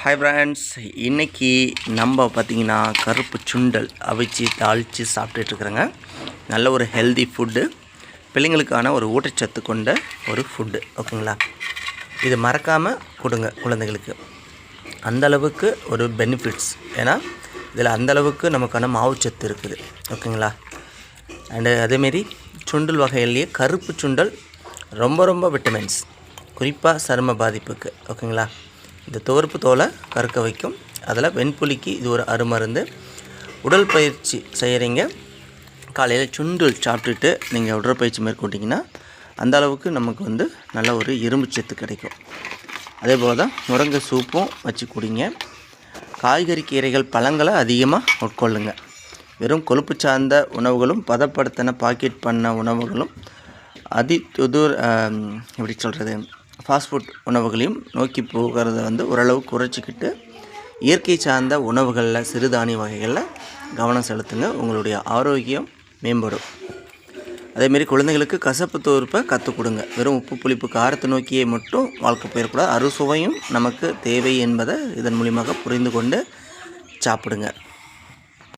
Hi friends இன்றைக்கி நம்ம பார்த்தீங்கன்னா கருப்பு சுண்டல் அவிச்சு தாளித்து சாப்பிட்டுட்ருக்குறோங்க நல்ல ஒரு ஹெல்தி ஃபுட்டு பிள்ளைங்களுக்கான ஒரு ஊட்டச்சத்து கொண்ட ஒரு ஃபுட்டு ஓகேங்களா? இது மறக்காமல் கொடுங்க குழந்தைகளுக்கு. அந்தளவுக்கு ஒரு பெனிஃபிட்ஸ் ஏன்னா இதில் அந்த அளவுக்கு நமக்கான மாவுச்சத்து இருக்குது. ஓகேங்களா? அண்டு அதேமாரி சுண்டல் வகையிலேயே கருப்பு சுண்டல் ரொம்ப ரொம்ப விட்டமின்ஸ் குறிப்பாக சரும பாதிப்புக்கு. ஓகேங்களா? இந்த துவர்ப்பு தோலை கறக்க வைக்கும். அதில் வெண்புலிக்கு இது ஒரு அருமருந்து. உடல் பயிற்சி செய்கிறீங்க காலையில் சுண்டல் சாப்பிட்டுட்டு நீங்கள் உடற்பயிற்சி மேற்கொண்டிங்கன்னா அந்த அளவுக்கு நமக்கு வந்து நல்ல ஒரு இரும்பு சத்து கிடைக்கும். அதே போல் தான் முருங்கை சூப்பும் வச்சு குடிங்க. காய்கறி கீரைகள் பழங்களை அதிகமாக உட்கொள்ளுங்க. வெறும் கொழுப்பு சார்ந்த உணவுகளும் பதப்படுத்தின பாக்கெட் பண்ண உணவுகளும் அதி துதூர் எப்படி சொல்கிறது ஃபாஸ்ட் ஃபுட் உணவுகளையும் நோக்கி போகிறத வந்து ஓரளவு குறைச்சிக்கிட்டு இயற்கை சார்ந்த உணவுகளில் சிறுதானிய வகைகளில் கவனம் செலுத்துங்க. உங்களுடைய ஆரோக்கியம் மேம்படும். அதேமாரி குழந்தைகளுக்கு கசப்பு தோற்பை கற்றுக் கொடுங்க. வெறும் உப்பு புளிப்பு காரத்தை நோக்கியே மட்டும் வாழ்க்கை போயிடக்கூடாது அறுசுவையும் நமக்கு தேவை என்பதை இதன் மூலியமாக புரிந்து கொண்டு சாப்பிடுங்க.